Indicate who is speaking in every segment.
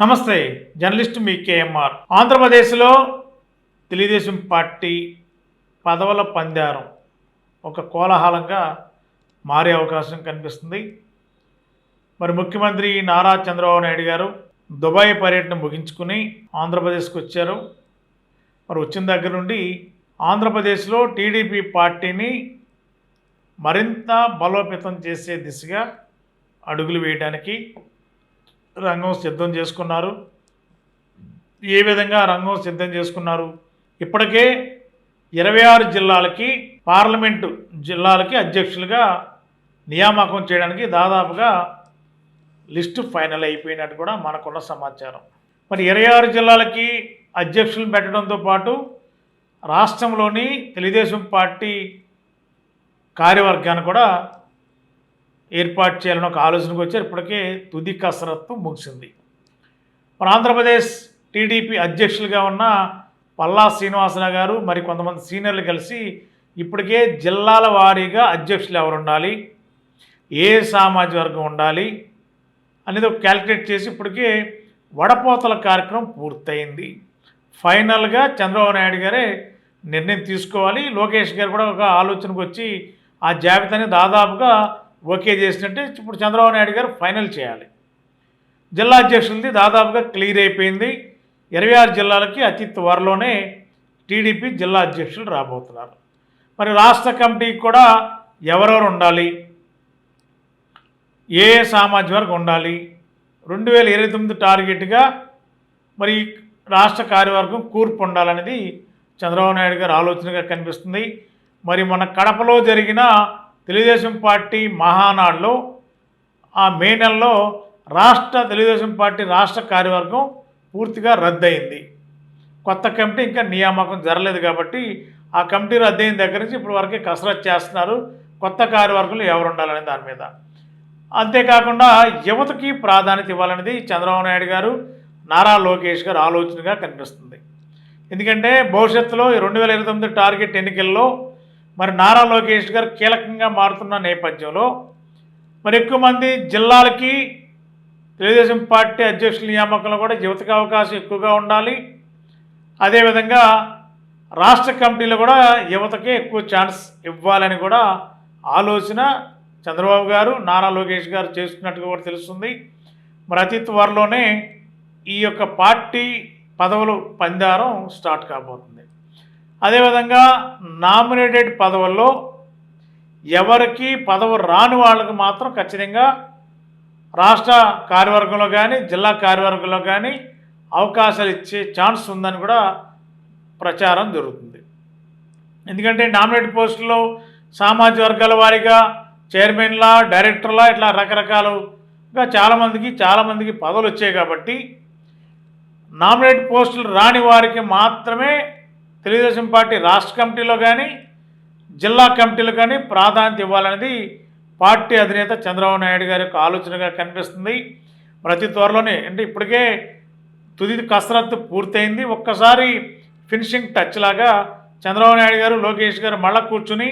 Speaker 1: నమస్తే జర్నలిస్ట్ మీ కేఎంఆర్. ఆంధ్రప్రదేశ్లో తెలుగుదేశం పార్టీ పదవుల పందారం ఒక కోలాహలంగా మారే అవకాశం కనిపిస్తుంది. మరి ముఖ్యమంత్రి నారా చంద్రబాబు నాయుడు గారు దుబాయ్ పర్యటన ముగించుకుని ఆంధ్రప్రదేశ్కి వచ్చారు. మరి వచ్చిన దగ్గర నుండి ఆంధ్రప్రదేశ్లో టీడీపీ పార్టీని మరింత బలోపేతం చేసే దిశగా అడుగులు వేయడానికి రంగం సిద్ధం చేసుకున్నారు. ఏ విధంగా రంగం సిద్ధం చేసుకున్నారు? ఇప్పటికే ఇరవై ఆరు జిల్లాలకి పార్లమెంటు జిల్లాలకి అధ్యక్షులుగా నియామకం చేయడానికి దాదాపుగా లిస్టు ఫైనల్ అయిపోయినట్టు కూడా మనకున్న సమాచారం. మరి ఇరవై ఆరు జిల్లాలకి అధ్యక్షులు పెట్టడంతో పాటు రాష్ట్రంలోని తెలుగుదేశం పార్టీ కార్యవర్గాన్ని కూడా ఏర్పాటు చేయాలని ఒక ఆలోచనకు వచ్చారు. ఇప్పటికే తుది కసరత్తు ముగిసింది. మన ఆంధ్రప్రదేశ్ టీడీపీ అధ్యక్షులుగా ఉన్న పల్లా శ్రీనివాసరావు గారు మరి కొంతమంది సీనియర్లు కలిసి ఇప్పటికే జిల్లాల వారీగా అధ్యక్షులు ఎవరు ఉండాలి? ఏ సామాజిక వర్గం ఉండాలి? అనేది ఒక క్యాలిక్యులేట్ చేసి ఇప్పటికే వడపోతల కార్యక్రమం పూర్తయింది. ఫైనల్గా చంద్రబాబు నాయుడు గారే నిర్ణయం తీసుకోవాలి. లోకేష్ గారు కూడా ఒక ఆలోచనకు వచ్చి ఆ జాబితాని దాదాపుగా ఓకే చేసినట్టే ఇప్పుడు చంద్రబాబు నాయుడు గారు ఫైనల్ చేయాలి. జిల్లా అధ్యక్షులది దాదాపుగా క్లియర్ అయిపోయింది. ఇరవై ఆరు జిల్లాలకి అతి త్వరలోనే టీడీపీ జిల్లా అధ్యక్షులు రాబోతున్నారు. మరి రాష్ట్ర కమిటీకి కూడా ఎవరెవరు ఉండాలి? ఏ సామాజిక వర్గం ఉండాలి? రెండు వేల ఇరవై తొమ్మిది టార్గెట్గా మరి రాష్ట్ర కార్యవర్గం కూర్పు ఉండాలనేది చంద్రబాబు నాయుడు గారి ఆలోచనగా కనిపిస్తుంది. మరి మన కడపలో జరిగిన తెలుగుదేశం పార్టీ మహానాడులో ఆ మే నెలలో రాష్ట్ర తెలుగుదేశం పార్టీ రాష్ట్ర కార్యవర్గం పూర్తిగా రద్దయింది. కొత్త కమిటీ ఇంకా నియామకం జరగలేదు కాబట్టి ఆ కమిటీ రద్దయిన దగ్గర నుంచి ఇప్పుడు వరకే కసరత్తు చేస్తున్నారు కొత్త కార్యవర్గంలో ఎవరు ఉండాలనే దాని మీద. అంతేకాకుండా యువతకి ప్రాధాన్యత ఇవ్వాలనేది చంద్రబాబు నాయుడు గారు నారా లోకేష్ గారు ఆలోచనగా కనిపిస్తుంది. ఎందుకంటే భవిష్యత్తులో రెండు వేల ఇరవై తొమ్మిది టార్గెట్ ఎన్నికల్లో మరి నారా లోకేష్ గారు కీలకంగా మారుతున్న నేపథ్యంలో మరి ఎక్కువ మంది జిల్లాలకి తెలుగుదేశం పార్టీ అధ్యక్షుల నియామకంలో కూడా యువతకు అవకాశం ఎక్కువగా ఉండాలి. అదేవిధంగా రాష్ట్ర కమిటీలో కూడా యువతకే ఎక్కువ ఛాన్స్ ఇవ్వాలని కూడా ఆలోచన చంద్రబాబు గారు నారా లోకేష్ గారు చేస్తున్నట్టుగా కూడా తెలుస్తుంది. మరి అతి త్వరలోనే ఈ యొక్క పార్టీ పదవులు పందారం స్టార్ట్ కాబోతుంది. అదేవిధంగా నామినేటెడ్ పదవుల్లో ఎవరికి పదవి రాని వాళ్ళకి మాత్రం ఖచ్చితంగా రాష్ట్ర కార్యవర్గంలో కానీ జిల్లా కార్యవర్గంలో కానీ అవకాశాలు ఇచ్చే ఛాన్స్ ఉందని కూడా ప్రచారం జరుగుతుంది. ఎందుకంటే నామినేట్ పోస్టుల్లో సామాజిక వర్గాల వారీగా చైర్మన్లా డైరెక్టర్లా ఇట్లా రకరకాలుగా చాలామందికి చాలామందికి పదవులు వచ్చాయి కాబట్టి నామినేట్ పోస్టులు రాని వారికి మాత్రమే తెలుగుదేశం పార్టీ రాష్ట్ర కమిటీలో కానీ జిల్లా కమిటీలో కానీ ప్రాధాన్యత ఇవ్వాలనేది పార్టీ అధినేత చంద్రబాబు నాయుడు గారి యొక్క ఆలోచనగా కనిపిస్తుంది. ప్రతి త్వరలోనే అంటే ఇప్పటికే తుది కసరత్తు పూర్తయింది. ఒక్కసారి ఫినిషింగ్ టచ్ లాగా చంద్రబాబు నాయుడు గారు లోకేష్ గారు మళ్ళా కూర్చుని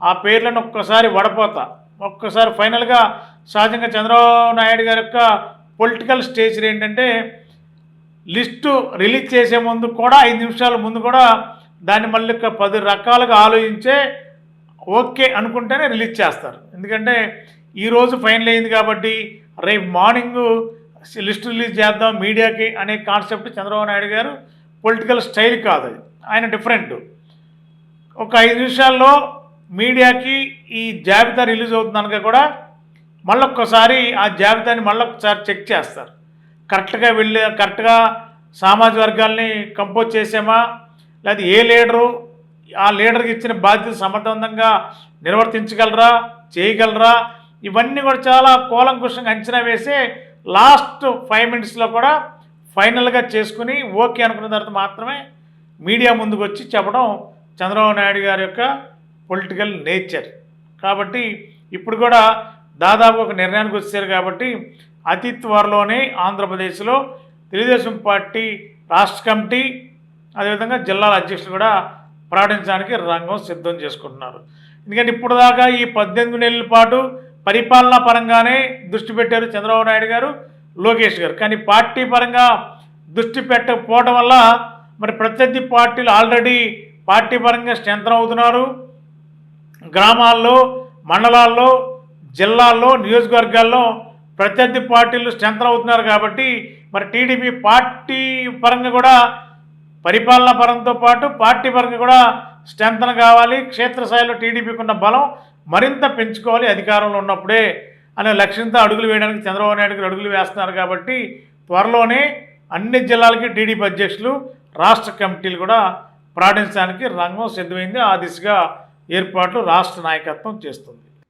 Speaker 1: ఆ పేర్లను ఒక్కసారి వడపోతా. ఒక్కసారి ఫైనల్గా సహజంగా చంద్రబాబు నాయుడు గారి యొక్క పొలిటికల్ స్టేజ్ ఏంటంటే లిస్టు రిలీజ్ చేసే ముందు కూడా ఐదు నిమిషాల ముందు కూడా దాన్ని మళ్ళీ ఒక పది రకాలుగా ఆలోచించే ఓకే అనుకుంటేనే రిలీజ్ చేస్తారు. ఎందుకంటే ఈరోజు ఫైనల్ అయింది కాబట్టి రేపు మార్నింగ్ లిస్ట్ రిలీజ్ చేద్దాం మీడియాకి అనే కాన్సెప్ట్ చంద్రబాబు నాయుడు గారు. పొలిటికల్ స్టైల్ కాదు ఆయన డిఫరెంట్. ఒక ఐదు నిమిషాల్లో మీడియాకి ఈ జాబితా రిలీజ్ అవుతుందనక కూడా మళ్ళొక్కసారి ఆ జాబితాని మళ్ళొకసారి చెక్ చేస్తారు. కరెక్ట్గా వెళ్ళి కరెక్ట్గా సామాజిక వర్గాల్ని కంపోజ్ చేసామా? లేదా ఏ లీడరు ఆ లీడర్కి ఇచ్చిన బాధ్యత సమర్థవంతంగా నిర్వర్తించగలరా చేయగలరా? ఇవన్నీ కూడా చాలా కూలంకుషంగా అంచనా వేసి లాస్ట్ ఫైవ్ మినిట్స్లో కూడా ఫైనల్గా చేసుకుని ఓకే అనుకున్న తర్వాత మాత్రమే మీడియా ముందుకు వచ్చి చెప్పడం చంద్రబాబు నాయుడు గారి యొక్క పొలిటికల్ నేచర్. కాబట్టి ఇప్పుడు కూడా దాదాపు ఒక నిర్ణయానికి వచ్చారు కాబట్టి అతి త్వరలోనే ఆంధ్రప్రదేశ్లో తెలుగుదేశం పార్టీ రాష్ట్ర కమిటీ అదేవిధంగా జిల్లాల అధ్యక్షులు కూడా ప్రకటించడానికి రంగం సిద్ధం చేసుకుంటున్నారు. ఎందుకంటే ఇప్పుడు దాకా ఈ పద్దెనిమిది నెలల పాటు పరిపాలనా పరంగానే దృష్టి పెట్టారు చంద్రబాబు నాయుడు గారు లోకేష్ గారు. కానీ పార్టీ పరంగా దృష్టి పెట్టకపోవడం వల్ల మరి ప్రత్యర్థి పార్టీలు ఆల్రెడీ పార్టీ పరంగా స్ట్రెంత్ అవుతున్నారు. గ్రామాల్లో మండలాల్లో జిల్లాల్లో నియోజకవర్గాల్లో ప్రత్యర్థి పార్టీలు స్ట్రెంత్ అవుతున్నారు కాబట్టి మరి టీడీపీ పార్టీ పరంగా కూడా పరిపాలన పరంతో పాటు పార్టీ పరంగా కూడా స్ట్రెంతన కావాలి క్షేత్రస్థాయిలో టీడీపీకి ఉన్న బలం మరింత పెంచుకోవాలి అధికారంలో ఉన్నప్పుడే అనే లక్ష్యంతో అడుగులు వేయడానికి చంద్రబాబు నాయుడు గారు అడుగులు వేస్తున్నారు కాబట్టి త్వరలోనే అన్ని జిల్లాలకి టీడీపీ అధ్యక్షులు రాష్ట్ర కమిటీలు కూడా ప్రకటించడానికి రంగం సిద్ధమైంది. ఆ దిశగా ఏర్పాట్లు రాష్ట్ర నాయకత్వం చేస్తుంది.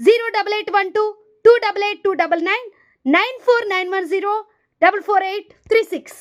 Speaker 2: zero double eight one two two double eight two double nine nine four nine one zero double four eight three six